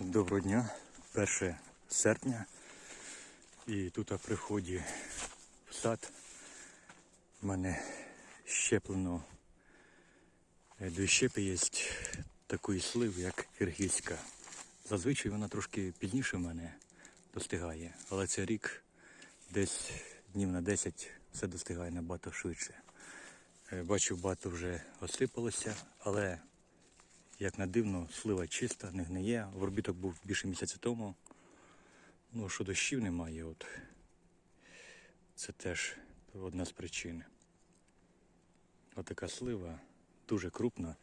Доброго дня, 1 серпня. І тут при вході в сад в мене щеплено е, дві щепи є такої сливи, як киргизька. Зазвичай вона трошки пізніше мене достигає, але цей рік десь днів на 10 все достигає набагато швидше. Е, Бачу, багато вже осипалося, але як на дивно, слива чиста, не гниє. Воробіток був більше місяця тому. Ну, що дощів немає, от це теж одна з причин. Отака слива, дуже крупна,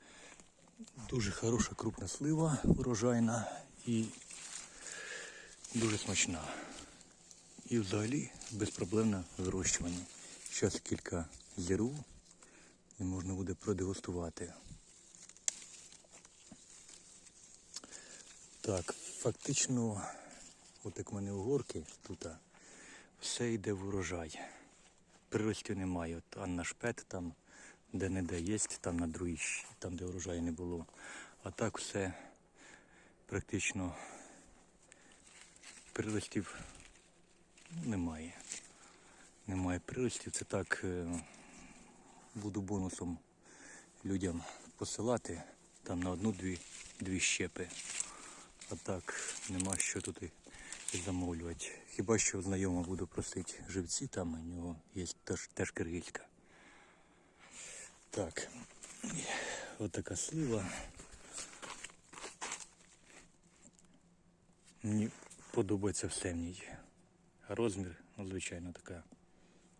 дуже хороша крупна слива, урожайна і дуже смачна. І взагалі безпроблемне вирощування. Зараз кілька зіру і можна буде продегустувати. Так, фактично, от як в мене угорки тут, все йде в урожай. Приростів немає. От Анна Шпет там, де не де є, там на другій, там де урожаю не було. А так все практично приростів немає. Немає приростів. Це так е, буду бонусом людям посилати там на одну-дві дві щепи. А так нема що тут і замовлювати. Хіба що знайомо буду просити живці, там у нього є теж, теж киргизька. Так, от слива. Мені подобається все в ній. Розмір, ну, звичайно, така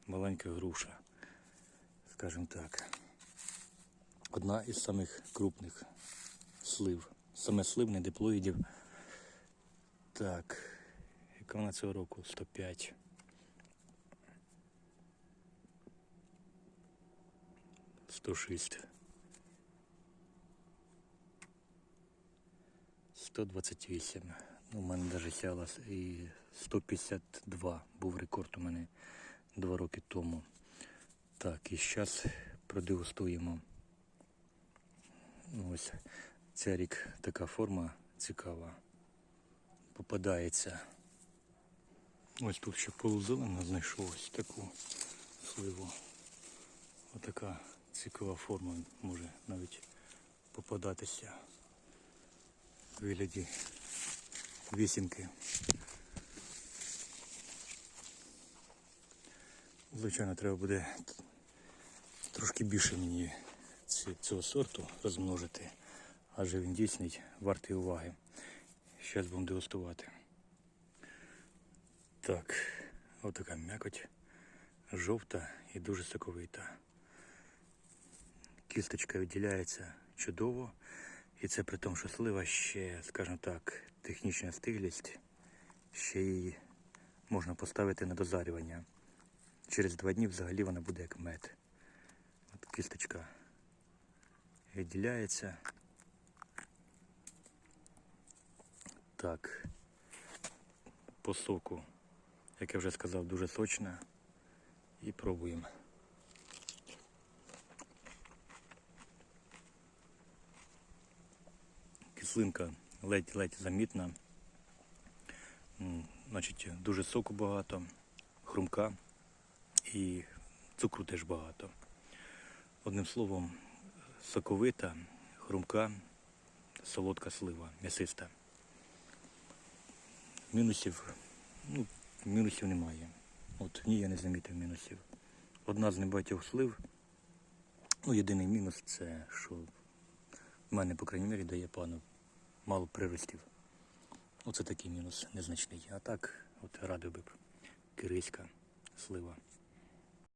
маленька груша, скажімо так. Одна із самих крупних слив. Саме сливне диплоїдів. Так, яка вона цього року? 105. Сто шість. Сто двадцять вісім. Ну, у мене навіть сяла і 152 був рекорд у мене два роки тому. Так, і зараз продегустуємо. Ну, Ось цей рік така форма цікава. Попадається. Ось тут ще полузелена знайшов ось таку сливу. Отака цікава форма може навіть попадатися в вигляді вісімки. Звичайно, треба буде трошки більше мені цього сорту розмножити, адже він дійсно вартий уваги. Зараз будемо дегустувати. Так, отака м'якоть, жовта і дуже соковита. Кісточка виділяється чудово. І це при тому, що слива ще, скажімо так, технічна стиглість, ще її можна поставити на дозарювання. Через два дні взагалі вона буде як мед. От кісточка відділяється. Так. По соку, як я вже сказав, дуже сочна. І пробуємо. Кислинка ледь-ледь замітна. Значить, дуже соку багато, хрумка і цукру теж багато. Одним словом, соковита, хрумка, солодка слива, м'ясиста. Мінусів, ну, мінусів немає. От в ній я не замітив мінусів. Одна з небагатьох слив. Ну, єдиний мінус це, що в мене, по крайній мірі, дає пану мало приростів. Оце такий мінус незначний. А так, от радив би б кирийська слива.